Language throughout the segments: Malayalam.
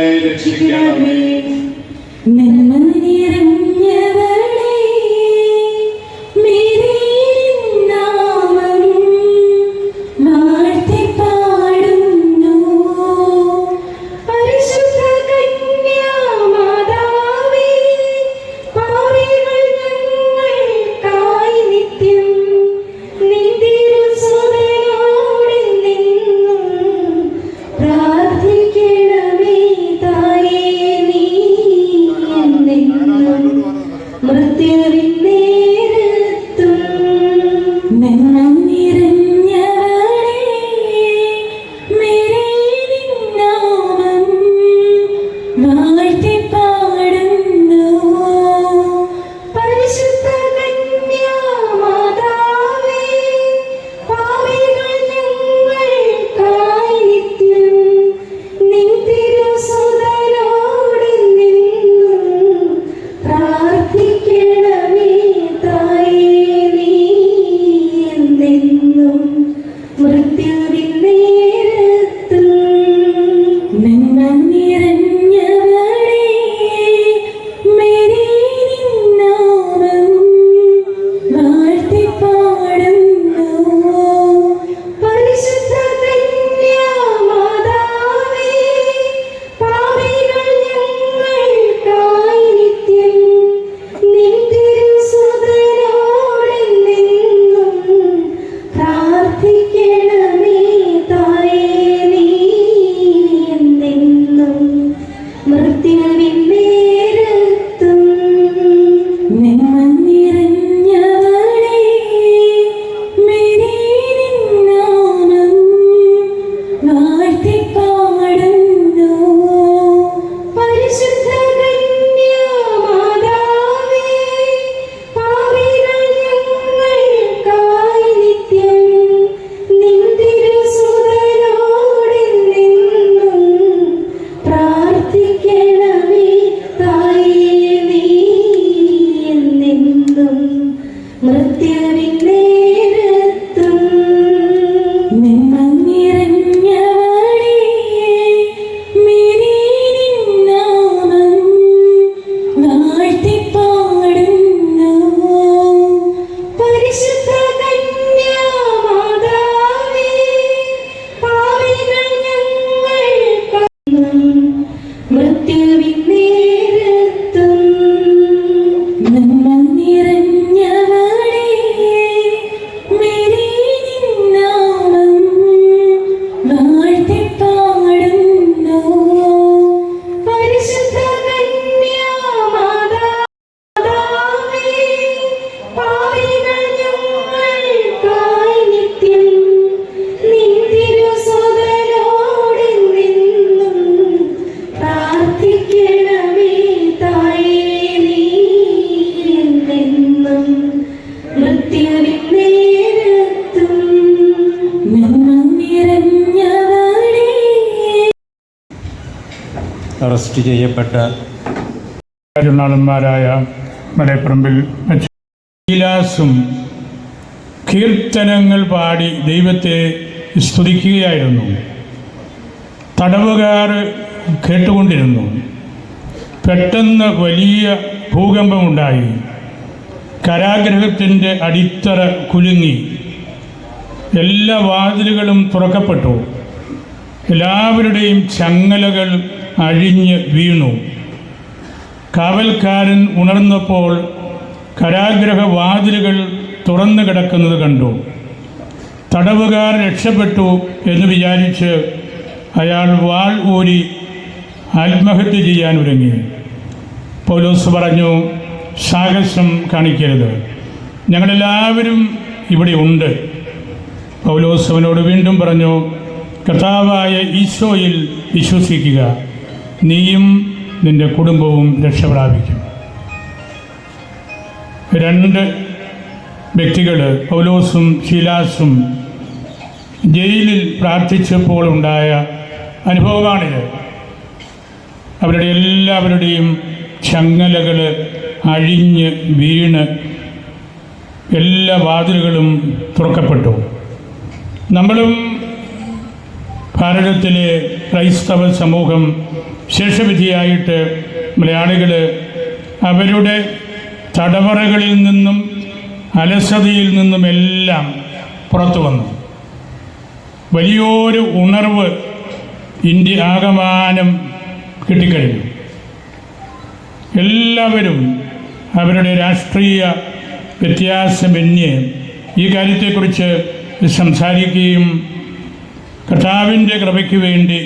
ഞങ്ങളെ രക്ഷിക്കണമേ Arrest ചെയ്യപ്പെട്ട രാജനാളന്മാരായ മലപ്പറമ്പിൽ ലീലാസും കീർത്തനങ്ങൾ പാടി ദൈവത്തെ സ്തുതിക്കുകയായിരുന്നു. തടവുകാർ കേട്ടുകൊണ്ടിരുന്നു. പെട്ടെന്ന് വലിയ ഭൂകമ്പമുണ്ടായി. കരാഗ്രഹത്തിന്റെ അടിത്തറ കുലുങ്ങി. എല്ലാ വാതിലുകളും തുറക്കപ്പെട്ടു. എല്ലാവരുടെയും ചങ്ങലകൾ അഴിഞ്ഞ് വീണു. കാവൽക്കാരൻ ഉണർന്നപ്പോൾ കരാഗ്രഹ വാതിലുകൾ തുറന്നു കിടക്കുന്നത് കണ്ടു. തടവുകാർ രക്ഷപ്പെട്ടു എന്ന് വിചാരിച്ച് അയാൾ വാൾ ഊരി ആത്മഹത്യ ചെയ്യാൻ ഒരുങ്ങി. പോലീസ് പറഞ്ഞു സാഹസം കാണിക്കരുത്. ഞങ്ങളെല്ലാവരും ഇവിടെ ഉണ്ട്. പൗലോസ് അവനോട് വീണ്ടും പറഞ്ഞു കർത്താവായ ഈശോയിൽ വിശ്വസിക്കുക. നീയും നിന്റെ കുടുംബവും രക്ഷപ്രാപിക്കും. രണ്ട് വ്യക്തികൾ പൗലോസും ശീലാസും ജയിലിൽ പ്രാർത്ഥിച്ചപ്പോൾ ഉണ്ടായ അനുഭവമാണിത്. അവരുടെ എല്ലാവരുടെയും ചങ്ങലകൾ അഴിഞ്ഞ് വീണ് എല്ലാ വാതിലുകളും തുറക്കപ്പെട്ടു. നമ്മളും ഭാരതത്തിലെ ക്രൈസ്തവ സമൂഹം ശേഷവിധിയായിട്ട് മലയാളികൾ അവരുടെ തടവറകളിൽ നിന്നും അലസതയിൽ നിന്നുമെല്ലാം പുറത്തു വന്നു. വലിയൊരു ഉണർവ് ഇന്ത്യ ആകമാനം കിട്ടിക്കഴിഞ്ഞു. എല്ലാവരും അവരുടെ രാഷ്ട്രീയ വ്യത്യാസമന്യേ ഈ കാര്യത്തെക്കുറിച്ച് സംസാരിക്കുകയും കർത്താവിന്റെ കൃപയ്ക്ക് വേണ്ടി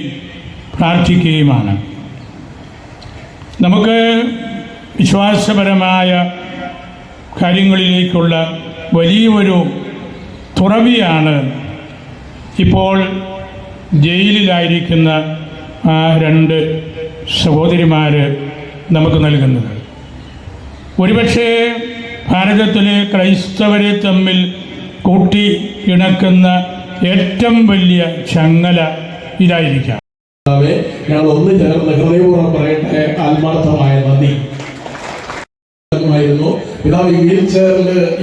പ്രാർത്ഥിക്കുകയുമാണ്. നമുക്ക് വിശ്വാസപരമായ കാര്യങ്ങളിലേക്കുള്ള വലിയൊരു തുറവിയാണ് ഇപ്പോൾ ജയിലിലായിരിക്കുന്ന ആ രണ്ട് സഹോദരിമാർ നമുക്ക് നൽകുന്നത്. ഒരുപക്ഷേ ഭാരതത്തിലെ ക്രൈസ്തവരെ തമ്മിൽ കൂട്ടി ഇണക്കുന്ന ഏറ്റവും വലിയ ചങ്ങല ഇതായിരിക്കാം. ഞങ്ങൾ ഒന്ന് ചേർന്ന് ഹൃദയപൂർവം പറയട്ടെ ആത്മാർത്ഥമായ നന്ദി. ായിരുന്നു പിതാവ് ഈ വീൽ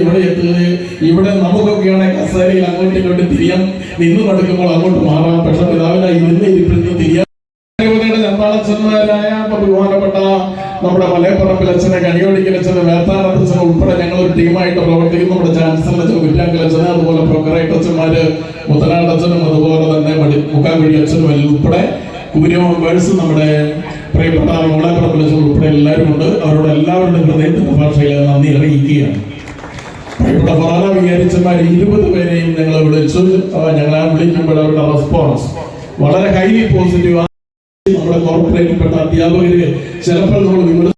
ഇവിടെ എത്തുന്നത്. ഇവിടെ നമുക്കൊക്കെയാണ് കസേരയിൽ അങ്ങോട്ടും ഇങ്ങോട്ടും തിരിയാം നിന്ന് നടക്കുമ്പോൾ അങ്ങോട്ട് മാറാം. പക്ഷെ പിതാവിനായി ഇരുന്ന് ഇരിപ്പിൽ നിന്ന് ദേവതയുടെ ജന്മാളച്ചന്മാരായ ബഹുമാനപ്പെട്ട നമ്മുടെ മലയപ്പറമ്പിൽ അച്ഛനെ കനിയോടിക്കൽ അച്ഛന് വേത്താനത്ത് അച്ഛൻ ഉൾപ്പെടെ ഞങ്ങൾ ഒരു ടീമായിട്ട് പ്രവർത്തിക്കുന്നു. നമ്മുടെ ചാൻസലർ അച്ഛൻ കുറ്റാങ്കൽ അച്ഛന് അതുപോലെ പ്രൊക്കറേറ്റ് അച്ഛന്മാര് മുത്തനാട് അച്ഛനും അതുപോലെ തന്നെ മുക്കാൻകുഴി അച്ഛനും എല്ലാം ഉൾപ്പെടെ കുര്യ നമ്മുടെ പ്രിയപ്പെട്ട മോളാപ്പറമ്പിൽ അച്ഛൻ ഉൾപ്പെടെ എല്ലാവരും ഉണ്ട്. അവരോട് എല്ലാവരുടെയും ഹൃദയത്തിന്റെ ഭാഷയിൽ നന്ദി അറിയിക്കുകയാണ്. പ്രിയപ്പെട്ട ഫറാന വിചാരിച്ചമാർ ഇരുപത് പേരെയും ഞങ്ങൾ വിളിച്ചു. ഞങ്ങൾ വിളിക്കുമ്പോൾ അവരുടെ റെസ്പോൺസ് വളരെ ഹൈലി പോസിറ്റീവ് നമ്മുടെ കോർപ്പറേറ്റിൽപ്പെട്ട അധ്യാപകര് ചിലപ്പോൾ നമ്മൾ വിമർശിക്കും